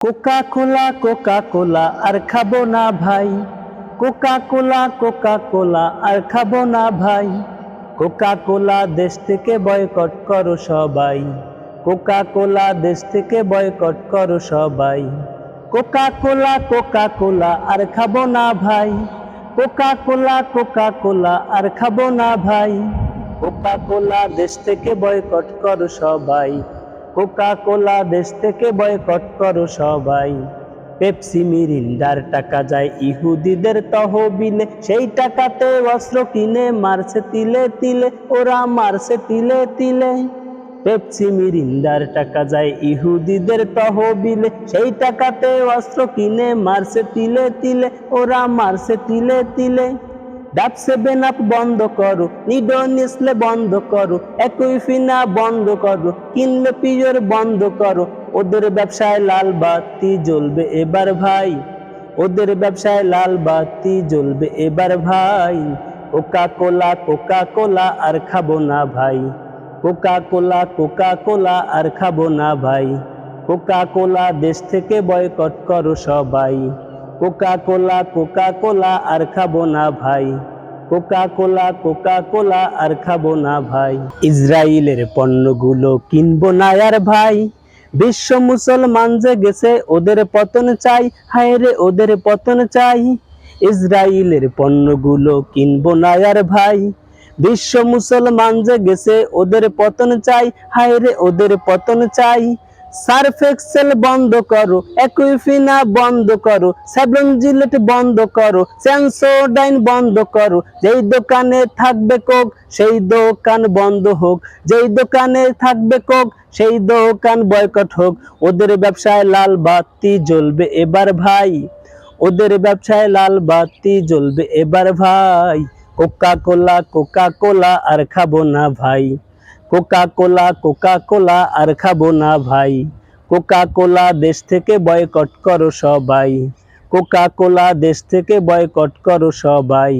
Coca কোলা Coca কোলা আর খাব না ভাই। কোকা কোলা কোকা কোলা আর খাব না ভাই। কোকা কোলা দেশ থেকে বয়কট করো সবাই। কোকা কোলা দেশ থেকে বয়কট করো সবাই। কোকা কোলা কোকা কোলা আর খাব না ভাই। কোকা কোলা কোকা কোলা আর খাব না ভাই। কোকা কোলা দেশ থেকে বয়কট করো সবাই। কোকা কোলা দেশ থেকে বয়কট করো সবাই। পেপসি মিরিন্ডার টাকা যায় ইহুদিদের তহবিলে, সেই টাকাতে অস্ত্র কিনে মারছে তিলে তিলে, ওরা মারছে তিলে তিলে। পেপসি মিরিন্ডার টাকা যায় ইহুদিদের তহবিলে, সেই টাকাতে অস্ত্র কিনে মারছে তিলে তিলে, ওরা মারছে তিলে তিলে। ডাব সেভেন আপ বন্ধ করো নিডো নিসলে বন্ধ করো, একই ফিনা বন্ধ করো, কিনলে পিওর বন্ধ করো। ওদের ব্যবসায় লাল বাতি জ্বলবে এবার ভাই, ওদের ব্যবসায় লাল বাতি জ্বলবে এবার ভাই। কোকা কোলা কোকা কোলা আর খাব না ভাই কোকা কোলা কোকা কোলা আর খাব না ভাই কোকা কোলা দেশ থেকে বয়কট করো সবাই। কোকা কোলা কোকা কোলা আর খাব না ভাই। কোকা কোলা কোকা কোলা আর খাব না ভাই। ইসরায়েলের পণ্যগুলো কিনবো না আর ভাই। বিশ্ব মুসলমান যে গেছে, ওদের পতন চাই। হায় রে, ওদের পতন চাই। ইসরায়েলের পণ্যগুলো কিনবো না আর ভাই। বিশ্ব মুসলমান যে গেছে, ওদের পতন চাই। হায় রে, ওদের পতন চাই। সার্ফ এক্সেল বন্ধ করো, একুইফিনা বন্ধ করো, সেভেন জিলেট বন্ধ করো সেন্সোডাইন বন্ধ করো। যেই দোকানে থাকবে কোক, সেই দোকান বন্ধ হোক। যেই দোকানে থাকবে কোক, সেই দোকান বয়কট হোক। ওদের ব্যবসায় লাল বাতি জ্বলবে এবার ভাই। ওদের ব্যবসায় লাল বাতি জ্বলবে এবার ভাই। কোকা কোলা কোকা কোলা আর খাব না ভাই। কোকা কোলা কোকা কোলা আর খাব না ভাই। কোকা কোলা দেশ থেকে বয়কট করো সবাই। কোকা কোলা দেশ থেকে বয়কট করো সবাই।